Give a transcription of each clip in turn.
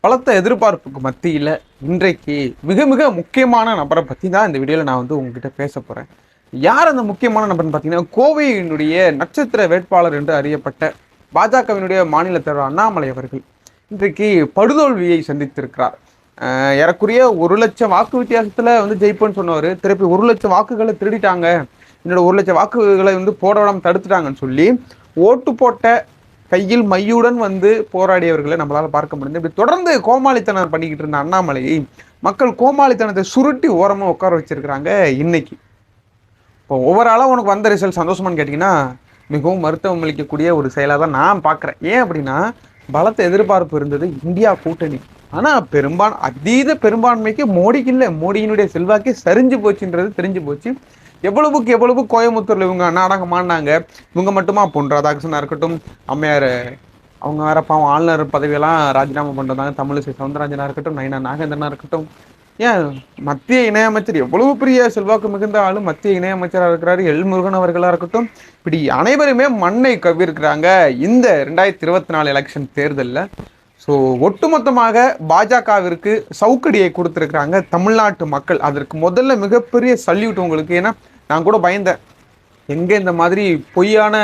பலத்த எதிர்பார்ப்புக்கு மத்தியில் இன்றைக்கு மிக மிக முக்கியமான நபரை பற்றி தான் இந்த வீடியோவில் நான் வந்து உங்ககிட்ட பேச போகிறேன் யார் அந்த முக்கியமான நபர்னு பார்த்தீங்கன்னா கோவையினுடைய நட்சத்திர வேட்பாளர் என்று அறியப்பட்ட பாஜகவினுடைய மாநில தலைவர் அண்ணாமலை அவர்கள் இன்றைக்கு படுதோல்வியை சந்தித்திருக்கிறார். அஹ் ஏறக்குறைய ஒரு லட்சம் வாக்கு வித்தியாசத்தில் வந்து ஜெயிப்போன்னு சொன்னவர். திருப்பி ஒரு லட்சம் வாக்குகளை திருடிட்டாங்க. என்னோட ஒரு லட்சம் வாக்குகளை வந்து போட தடுத்துட்டாங்கன்னு சொல்லி ஓட்டு போட்ட கையில் மையுடன் வந்து போராடியவர்களை நம்மளால் பார்க்க முடியுது. இப்படி தொடர்ந்து கோமாளித்தனம் பண்ணிக்கிட்டு இருந்த அண்ணாமலையை மக்கள் கோமாளித்தனத்தை சுருட்டி ஓரமாக உட்கார வச்சிருக்கிறாங்க இன்னைக்கு. இப்போ ஓவராலாக உனக்கு வந்த ரிசல்ட் சந்தோஷமான்னு கேட்டிங்கன்னா மிகவும் மருத்துவம் அளிக்கக்கூடிய ஒரு செயலாக தான் நான் பார்க்குறேன். ஏன் அப்படின்னா பலத்த எதிர்பார்ப்பு இருந்தது இந்தியா கூட்டணி. ஆனால் பெரும்பான் அதீத பெரும்பான்மைக்கு மோடிக்கு இல்லை மோடியினுடைய செல்வாக்கே சரிஞ்சு போச்சுன்றது தெரிஞ்சு போச்சு. எவ்வளவுக்கு எவ்வளவு கோயம்புத்தூர்ல இவங்க நாடகமானாங்க இவங்க மட்டுமா? பொன் ராதாகிருஷ்ணனா இருக்கட்டும் அம்மையார் அவங்க வேற பாவம் ஆளுநர் பதவியெல்லாம் ராஜினாமா பண்ணுறாங்க தமிழிசை சவுந்தரராஜனா இருக்கட்டும் நயனா நாகேந்திரனா இருக்கட்டும். ஏன்? மத்திய இணையமைச்சர் எவ்வளவு பெரிய செல்வாக்கு மிகுந்த ஆளு மத்திய இணையமைச்சராக இருக்கிறாரு எல் முருகன் அவர்களா இருக்கட்டும். இப்படி அனைவருமே மண்ணை கவ்விருக்கிறாங்க இந்த ரெண்டாயிரத்தி இருபத்தி நாலு எலெக்ஷன் தேர்தலில். ஸோ ஒட்டுமொத்தமாக பாஜகவிற்கு சவுக்கடியை கொடுத்துருக்குறாங்க தமிழ்நாட்டு மக்கள். அதற்கு முதல்ல மிகப்பெரிய சல்யூட் உங்களுக்கு. ஏன்னா நான் கூட பயந்தேன். எங்கே இந்த மாதிரி பொய்யான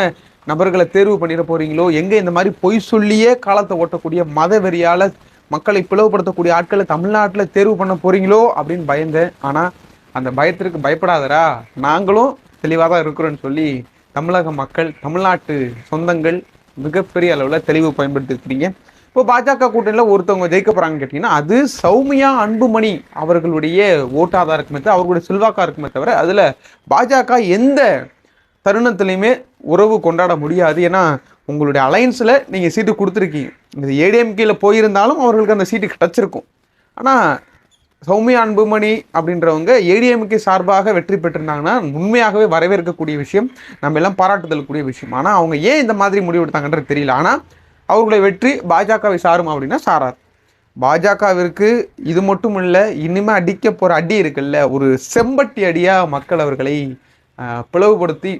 நபர்களை தேர்வு பண்ணிட போறீங்களோ எங்கே இந்த மாதிரி பொய் சொல்லியே காலத்தை ஓட்டக்கூடிய மத வெறியால் மக்களை பிளவுபடுத்தக்கூடிய ஆட்களை தமிழ்நாட்டில் தேர்வு பண்ண போறீங்களோ அப்படின்னு பயந்தேன். ஆனால் அந்த பயத்திற்கு பயப்படாதரா நாங்களும் தெளிவாக தான் இருக்கிறோன்னு சொல்லி தமிழக மக்கள் தமிழ்நாட்டு சொந்தங்கள் மிகப்பெரிய அளவில் தெளிவு பயன்படுத்திருக்கிறீங்க இப்போ பாஜக கூட்டணியில் ஒருத்தவங்க ஜெயிக்க போகிறாங்கன்னு கேட்டிங்கன்னா அது சௌமியா அன்புமணி அவர்களுடைய ஓட்டாதான் இருக்குமே தவிர அவர்களுடைய செல்வாக்கா இருக்குமே தவிர அதில் பாஜக எந்த தருணத்துலையுமே உறவு கொண்டாட முடியாது. ஏன்னா உங்களுடைய அலைன்ஸில் நீங்கள் சீட்டு கொடுத்துருக்கீங்க. இந்த ஏடிஎம்கேயில் போயிருந்தாலும் அவர்களுக்கு அந்த சீட்டு கிடச்சிருக்கும். ஆனால் சௌமியா அன்புமணி அப்படின்றவங்க ஏடிஎம்கே சார்பாக வெற்றி பெற்றிருந்தாங்கன்னா உண்மையாகவே வரவேற்கக்கூடிய விஷயம் நம்ம எல்லாம் பாராட்டுதலுக்குரிய விஷயம். ஆனால் அவங்க ஏன் இந்த மாதிரி முடிவு எடுத்தாங்கன்றது தெரியல. ஆனால் அவர்களுடைய வெற்றி பாஜகவை சாரும் அப்படின்னா சாரார். பாஜகவிற்கு இது மட்டும் இல்லை இனிமேல் அடிக்க போகிற அடி இருக்குல்ல ஒரு செம்பட்டி அடியாக மக்கள் அவர்களை பிளவுபடுத்தி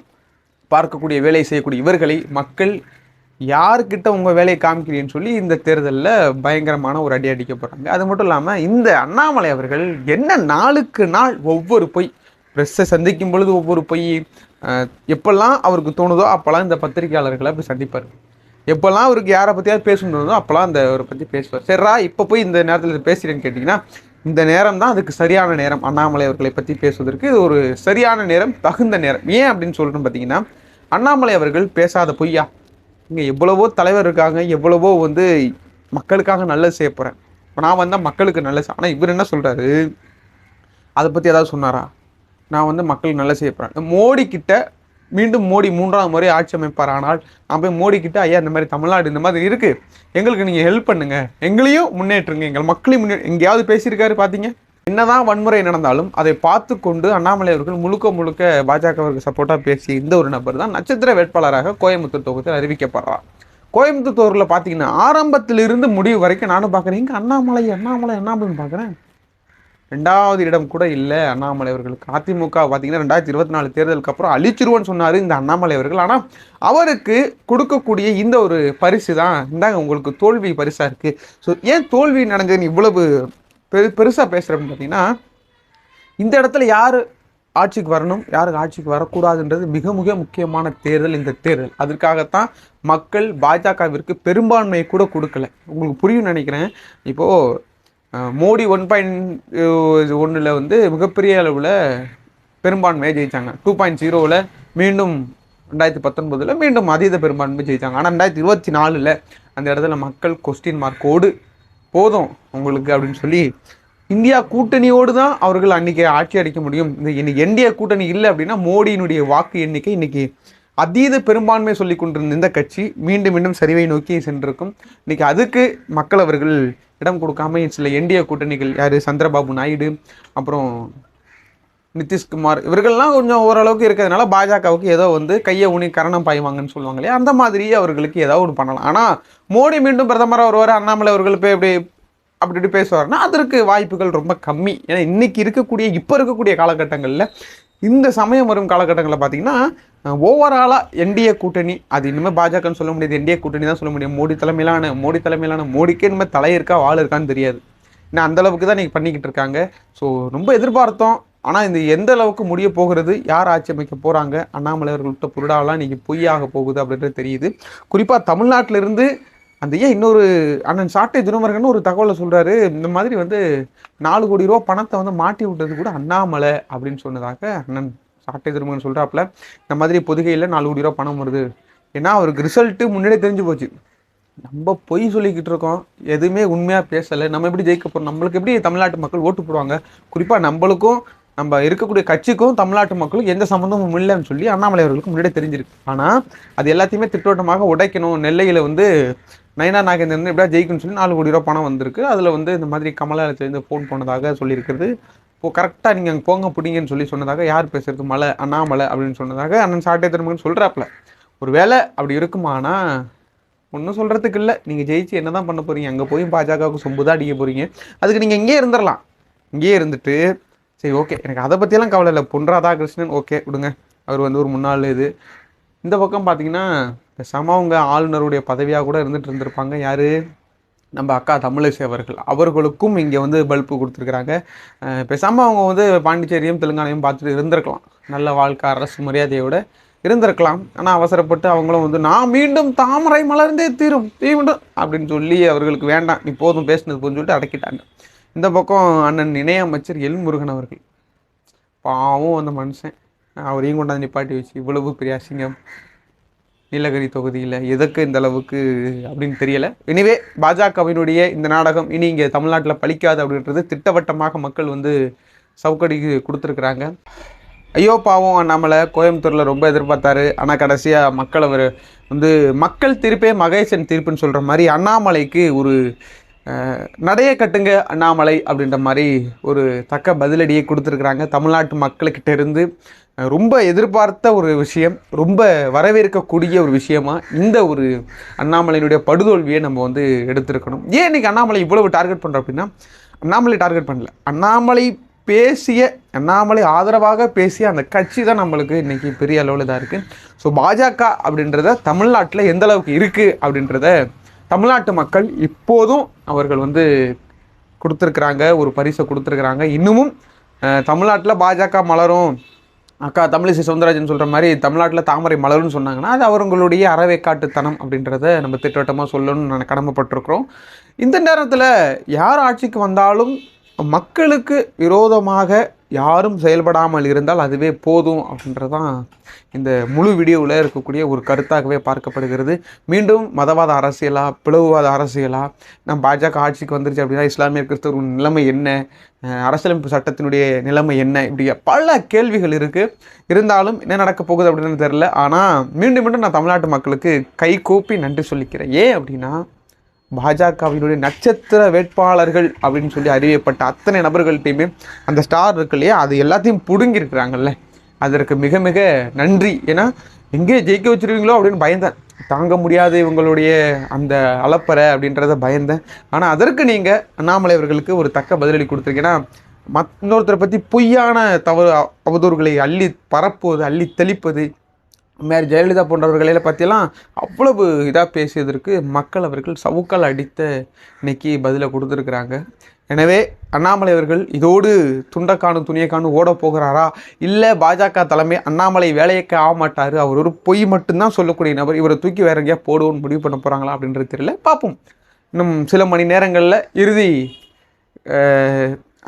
பார்க்கக்கூடிய வேலை செய்யக்கூடிய இவர்களை மக்கள் யாருக்கிட்ட உங்கள் வேலையை காமிக்கிறீன்னு சொல்லி இந்த தேர்தலில் பயங்கரமான ஒரு அடி அடிக்க போகிறாங்க அது மட்டும் இல்லாமல் இந்த அண்ணாமலை அவர்கள் என்ன நாளுக்கு நாள் ஒவ்வொரு பொய் ப்ரெஸ்ஸை சந்திக்கும் பொழுது ஒவ்வொரு பொய் எப்பெல்லாம் அவருக்கு தோணுதோ அப்போல்லாம் இந்த பத்திரிகையாளர்களை அப்படி சந்திப்பார். எப்போல்லாம் அவருக்கு யாரை பற்றியாவது பேசணுன்றதோ அப்போல்லாம் அந்த அவரை பற்றி பேசுவார். சரிரா இப்போ போய் இந்த நேரத்தில் பேசுகிறேன்னு கேட்டிங்கன்னா இந்த நேரம் தான் அதுக்கு சரியான நேரம். அண்ணாமலை அவர்களை பற்றி பேசுவதற்கு இது ஒரு சரியான நேரம் தகுந்த நேரம். ஏன் அப்படின்னு சொல்லிட்டு பார்த்தீங்கன்னா அண்ணாமலை அவர்கள் பேசாத பொய்யா? இங்கே எவ்வளவோ தலைவர் இருக்காங்க எவ்வளவோ வந்து மக்களுக்காக நல்லது செய்ய போகிறேன் இப்போ நான் வந்தால் மக்களுக்கு நல்லது ஆனால் இவர் என்ன சொல்கிறாரு அதை பற்றி ஏதாவது சொன்னாரா? நான் வந்து மக்களுக்கு நல்லது செய்ய போகிறேன் மோடி கிட்ட மீண்டும் மோடி மூன்றாவது முறை ஆட்சி அமைப்பார். ஆனால் நான் போய் மோடி கிட்ட ஐயா இந்த மாதிரி தமிழ்நாடு இந்த மாதிரி இருக்கு. எங்களுக்கு நீங்கள் ஹெல்ப் பண்ணுங்க. எங்களையும் முன்னேற்றுங்க. எங்கள் மக்களையும் முன்னே எங்கேயாவது பேசியிருக்காரு பார்த்தீங்க என்னதான் வன்முறை நடந்தாலும் அதை பார்த்து கொண்டு அண்ணாமலை அவர்கள் முழுக்க முழுக்க பாஜகவிற்கு சப்போர்ட்டாக பேசிய இந்த ஒரு நபர் தான் நட்சத்திர வேட்பாளராக கோயம்புத்தூர் தொகுதியில் அறிவிக்கப்படுறார் கோயம்புத்தூர் தொகுதியில் பார்த்தீங்கன்னா ஆரம்பத்திலிருந்து முடிவு வரைக்கும் நானும் பார்க்குறேன் இங்கே அண்ணாமலை அண்ணாமலை அண்ணாமலைன்னு பார்க்குறேன் ரெண்டாவது இடம் கூட இல்லை. அண்ணாமலை அவர்களுக்கு. அதிமுக பார்த்தீங்கன்னா ரெண்டாயிரத்தி இருபத்தி நாலு தேர்தலுக்கு அப்புறம் அழிச்சிருவோன்னு சொன்னார் இந்த அண்ணாமலை அவர்கள். ஆனால் அவருக்கு கொடுக்கக்கூடிய இந்த ஒரு பரிசு தான் இந்தாங்க உங்களுக்கு தோல்வி பரிசாக இருக்குது ஸோ ஏன் தோல்வி நடந்ததுன்னு இவ்வளவு பெரு பெருசாக பேசுகிறேன்னு பார்த்தீங்கன்னா இந்த இடத்துல யார் ஆட்சிக்கு வரணும் யாருக்கு ஆட்சிக்கு வரக்கூடாதுன்றது மிக மிக முக்கியமான தேர்தல் இந்த தேர்தல். அதற்காகத்தான் மக்கள் பாஜகவிற்கு பெரும்பான்மையை கூட கொடுக்கல. உங்களுக்கு புரியும் நினைக்கிறேன். இப்போது மோடி ஒன் பாயிண்ட் ஒன்றில் வந்து மிகப்பெரிய அளவில் பெரும்பான்மையை ஜெயித்தாங்க டூ பாயிண்ட் ஜீரோவில் மீண்டும் ரெண்டாயிரத்தி பத்தொன்பதில் மீண்டும் அதீத பெரும்பான்மை ஜெயித்தாங்க ஆனால் ரெண்டாயிரத்தி இருபத்தி நாலில் அந்த இடத்துல மக்கள் கொஸ்டின் மார்க்கோடு போதும் உங்களுக்கு அப்படின்னு சொல்லி இந்தியா கூட்டணியோடு தான் அவர்கள் அன்றைக்கி ஆட்சி அடிக்க முடியும். இந்த இன்னைக்கு என்டிஏ கூட்டணி இல்லை அப்படின்னா மோடியினுடைய வாக்கு எண்ணிக்கை இன்றைக்கி அதீத பெரும்பான்மை சொல்லி கொண்டிருந்த இந்த கட்சி மீண்டும் மீண்டும் சரிவை நோக்கி சென்றிருக்கும். இன்றைக்கி அதுக்கு மக்கள் அவர்கள் இடம் கொடுக்காம சில என்டிஏ கூட்டணிகள் யார்? சந்திரபாபு நாயுடு அப்புறம் நிதிஷ்குமார். இவர்கள்லாம் கொஞ்சம் ஓரளவுக்கு இருக்கிறதுனால பாஜகவுக்கு ஏதோ வந்து கையை ஊனி கரணம் பாய்வாங்கன்னு சொல்லுவாங்க இல்லையா? அந்த மாதிரி அவர்களுக்கு ஏதோ ஒன்று பண்ணலாம். ஆனால் மோடி மீண்டும் பிரதமராக வருவார் அண்ணாமலை அவர்கள் போய் இப்படி அப்படி இப்படி பேசுவார்னா அதற்கு வாய்ப்புகள் ரொம்ப கம்மி. ஏன்னா இன்றைக்கி இருக்கக்கூடிய இப்போ இருக்கக்கூடிய காலகட்டங்களில் இந்த சமயம் வரும் காலகட்டங்களில் பார்த்தீங்கன்னா ஓவராலாக என்டிஏ கூட்டணி அது இனிமேல் பாஜகன்னு சொல்ல முடியாது என்டிஏ கூட்டணி தான் சொல்ல முடியும். மோடி தலைமையிலான மோடி தலைமையிலான மோடிக்கே இனிமேல் தலை இருக்கா வாள் இருக்கான்னு தெரியாது. ஏன்னா அந்த அளவுக்கு தான் நீங்கள் பண்ணிக்கிட்டு இருக்காங்க. ஸோ ரொம்ப எதிர்பார்த்தோம். ஆனால் இந்த எந்த அளவுக்கு முடிய போகிறது யார் ஆட்சி அமைக்க போகிறாங்க அண்ணாமலை அவர்கள்ட்ட புருடாலாம் இன்றைக்கி பொய்யாக போகுது அப்படின்றது தெரியுது. குறிப்பாக தமிழ்நாட்டிலிருந்து அந்த ஏன் இன்னொரு அண்ணன் சாட்டை துருமரகன் ஒரு தகவலை சொல்றாரு. இந்த மாதிரி வந்து நாலு கோடி ரூபா பணத்தை வந்து மாட்டி விட்டது கூட அண்ணாமலை அப்படின்னு சொன்னதாக அண்ணன் சாட்டை திருமகன் சொல்றாப்புல. இந்த மாதிரி பொதுகையில் நாலு கோடி ரூபா பணம் வருது. ஏன்னா அவருக்கு ரிசல்ட்டு முன்னாடியே தெரிஞ்சு போச்சு. நம்ம பொய் சொல்லிக்கிட்டு இருக்கோம். எதுவுமே உண்மையாக பேசலை. நம்ம எப்படி ஜெயிக்க போகிறோம் நம்மளுக்கு எப்படி தமிழ்நாட்டு மக்கள் ஓட்டு போடுவாங்க? குறிப்பாக நம்மளுக்கும் நம்ம இருக்கக்கூடிய கட்சிக்கும் தமிழ்நாட்டு மக்களுக்கும் எந்த சம்மந்தமும் இல்லைன்னு சொல்லி அண்ணாமலை அவர்களுக்கு முன்னாடியே தெரிஞ்சிருக்கு. ஆனால் அது எல்லாத்தையுமே திட்டோட்டமாக உடைக்கணும். நெல்லையில் வந்து நயனா நாகேந்திரன் எப்படியா ஜெயிக்கும்னு சொல்லி நாலு கோடி ரூபா பணம் வந்திருக்கு. அதில் வந்து இந்த மாதிரி கமலாலயத்துலேருந்து ஃபோன் போனதாக சொல்லியிருக்கிறது. இப்போ கரெக்டாக நீங்கள் அங்கே போங்க பிடிங்கன்னு சொல்லி சொன்னதாக யார் பேசுறது? மலை அண்ணாமலை அப்படின்னு சொன்னதாக அண்ணன் சாட்டை திருமகன் சொல்கிறாப்புல ஒரு வேலை அப்படி இருக்குமானா? ஒன்றும் சொல்கிறதுக்கு இல்லை. நீங்கள் ஜெயிச்சு என்ன தான் பண்ண போகிறீங்க அங்கே போய் பாஜகவுக்கு சொம்பு தான் அடிக்க போகிறீங்க அதுக்கு நீங்கள் இங்கேயே இருந்துடலாம் இங்கேயே இருந்துட்டு சரி ஓகே எனக்கு அதை பற்றியெல்லாம் கவலை இல்லை. பொன் ராதாகிருஷ்ணன் ஓகே விடுங்க. அவர் வந்து ஒரு முன்னாள் இது. இந்த பக்கம் பார்த்தீங்கன்னா பேசாமல் அவங்க ஆளுநருடைய பதவியாக கூட இருந்துட்டு இருந்திருப்பாங்க. யார்? நம்ம அக்கா தமிழிசை அவர்கள். அவர்களுக்கும் இங்கே வந்து பல்பு கொடுத்துருக்குறாங்க. பேசாமல் அவங்க வந்து பாண்டிச்சேரியும் தெலுங்கானையும் பார்த்துட்டு இருந்திருக்கலாம். நல்ல வாழ்க்கை அரசு மரியாதையோட இருந்திருக்கலாம். ஆனால் அவசரப்பட்டு அவங்களும் வந்து நான் மீண்டும் தாமரை மலர்ந்தே தீரும் தீண்டும் அப்படின்னு சொல்லி அவர்களுக்கு வேண்டாம் நீ போதும் பேசினது போதும் சொல்லிட்டு அடக்கிட்டாங்க. இந்த பக்கம் அண்ணன் இணையமைச்சர் எல் முருகன் அவர்கள். பாவம் அந்த மனுஷன். அவரையும் கொண்டாந்து நிப்பாட்டி வச்சு இவ்வளவு பெரிய அசிங்கம். நீலகிரி தொகுதியில் எதற்கு இந்த அளவுக்கு அப்படின்னு தெரியல. எனவே பாஜகவினுடைய இந்த நாடகம் இனி இங்கே தமிழ்நாட்டில் பலிக்காது அப்படின்றது திட்டவட்டமாக மக்கள் வந்து சவுக்கடிக்கு கொடுத்துருக்குறாங்க. ஐயோ பாவம் அண்ணாமலை கோயம்புத்தூரில் ரொம்ப எதிர்பார்த்தாரு. ஆனால் கடைசியாக மக்கள் அவர் வந்து மக்கள் தீர்ப்பே மகேசன் தீர்ப்புன்னு சொல்கிற மாதிரி அண்ணாமலைக்கு ஒரு நடைய கட்டுங்க அண்ணாமலை அப்படின்ற மாதிரி ஒரு தக்க பதிலடியை கொடுத்துருக்குறாங்க தமிழ்நாட்டு மக்கள்கிட்ட இருந்து. ரொம்ப எதிர்பார்த்த ஒரு விஷயம் ரொம்ப வரவேற்கக்கூடிய ஒரு விஷயமா இந்த ஒரு அண்ணாமலையினுடைய படுதோல்வியை நம்ம வந்து எடுத்திருக்கணும். ஏன் இன்னைக்கு அண்ணாமலை இவ்வளவு டார்கெட் பண்ணுறோம் அப்படின்னா அண்ணாமலை டார்கெட் பண்ணல. அண்ணாமலை பேசிய அண்ணாமலை ஆதரவாக பேசிய அந்த கட்சி தான் நம்மளுக்கு இன்றைக்கி பெரிய அளவில் தான் இருக்குது ஸோ பாஜக அப்படின்றத தமிழ்நாட்டில் எந்த அளவுக்கு இருக்குது அப்படின்றத தமிழ்நாட்டு மக்கள் இப்போதும் அவர்கள் வந்து கொடுத்துருக்குறாங்க ஒரு பரிசை கொடுத்துருக்குறாங்க. இன்னமும் தமிழ்நாட்டில் பாஜக மலரும். அக்கா தமிழிசை சவுந்தரராஜன் சொல்கிற மாதிரி தமிழ்நாட்டில் தாமரை மலர்னு சொன்னாங்கன்னா அது அவர்களுடைய அறவேக்காட்டுத்தனம் அப்படின்றத நம்ம திட்டவட்டமாக சொல்லணும்னு நான் கடமைப்பட்டிருக்கிறோம். இந்த நேரத்தில் யார் ஆட்சிக்கு வந்தாலும் மக்களுக்கு விரோதமாக யாரும் செயல்படாமல் இருந்தால் அதுவே போதும் அப்படின்றதான் இந்த முழு வீடியோவில் இருக்கக்கூடிய ஒரு கருத்தாகவே பார்க்கப்படுகிறது. மீண்டும் மதவாத அரசியலா பிளவுவாத அரசியலா நம்ம பாஜக ஆட்சிக்கு வந்துருச்சு அப்படின்னா இஸ்லாமிய கிறிஸ்தவ நிலைமை என்ன? அரசியலமைப்பு சட்டத்தினுடைய நிலைமை என்ன? இப்படி பல கேள்விகள் இருக்குது இருந்தாலும் என்ன நடக்க போகுது அப்படின்னு தெரில ஆனால் மீண்டும் மீண்டும் நான் தமிழ்நாட்டு மக்களுக்கு கை கூப்பி நன்றி சொல்லிக்கிறேன். ஏன் அப்படின்னா பாஜகவினுடைய நட்சத்திர வேட்பாளர்கள் அப்படின்னு சொல்லி அறியப்பட்ட அத்தனை நபர்கள்ட்டையுமே அந்த ஸ்டார் இருக்கு இல்லையா? அது எல்லாத்தையும் பிடுங்கியிருக்கிறாங்கல்ல. அதற்கு மிக மிக நன்றி. ஏன்னா எங்கே ஜெயிக்க வச்சிருவீங்களோ அப்படின்னு பயந்தேன். தாங்க முடியாத இவங்களுடைய அந்த அலப்பறை அப்படின்றத பயந்தேன். ஆனால் அதற்கு நீங்கள் அண்ணாமலை அவர்களுக்கு ஒரு தக்க பதிலடி கொடுத்துருக்கீங்கன்னா மத் இன்னொருத்தரை பற்றி பொய்யான தவறு அவதூறுகளை அள்ளி பரப்புவது அள்ளி தெளிப்பது மேரி ஜெயலலிதா போன்றவர்களை பற்றிலாம் அவ்வளவு இதாக பேசியதற்கு மக்கள் அவர்கள் சவுக்கால் அடித்த இன்னைக்கு பதிலை கொடுத்துருக்குறாங்க. எனவே அண்ணாமலை அவர்கள் இதோடு துண்டை காணும் துணியை காணும் ஓட போகிறாரா? இல்லை பாஜக தலைமை அண்ணாமலை வேலையக்க ஆக மாட்டார்? அவர் ஒரு பொய் மட்டும்தான் சொல்லக்கூடிய நபர். இவரை தூக்கி வேற எங்கேயா போடுவோன்னு முடிவு பண்ண போகிறாங்களா அப்படின்றது தெரியல. பார்ப்போம். இன்னும் சில மணி நேரங்களில் இறுதி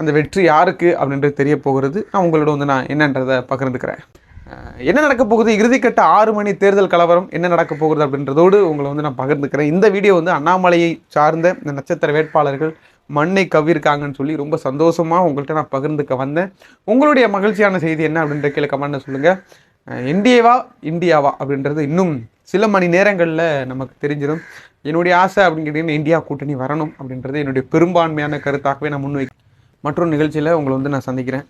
அந்த வெற்றி யாருக்கு அப்படின்றது தெரிய போகிறது. நான் உங்களோட வந்து நான் என்னன்றதை பகிர்ந்துக்கிறேன். என்ன நடக்க போகுது? இறுதிக்கட்ட ஆறு மணி தேர்தல் கலவரம் என்ன நடக்க போகுது அப்படின்றதோடு உங்களை வந்து நான் பகிர்ந்துக்கிறேன். இந்த வீடியோ வந்து அண்ணாமலையை சார்ந்த இந்த நட்சத்திர வேட்பாளர்கள் மண்ணை கவ்விருக்காங்கன்னு சொல்லி ரொம்ப சந்தோஷமாக உங்கள்கிட்ட நான் பகிர்ந்துக்க வந்தேன். உங்களுடைய மகிழ்ச்சியான செய்தி என்ன அப்படின்ற கீழே கமெண்ட்ல சொல்லுங்கள் இந்தியவா இந்தியாவா அப்படின்றது இன்னும் சில மணி நேரங்களில் நமக்கு தெரிஞ்சிடும். என்னுடைய ஆசை அப்படின்னு இந்தியா கூட்டணி வரணும் அப்படின்றது என்னுடைய பெரும்பான்மையான கருத்தாகவே நான் முன்வை மற்றொரு நிகழ்ச்சியில் உங்களை வந்து நான் சந்திக்கிறேன்.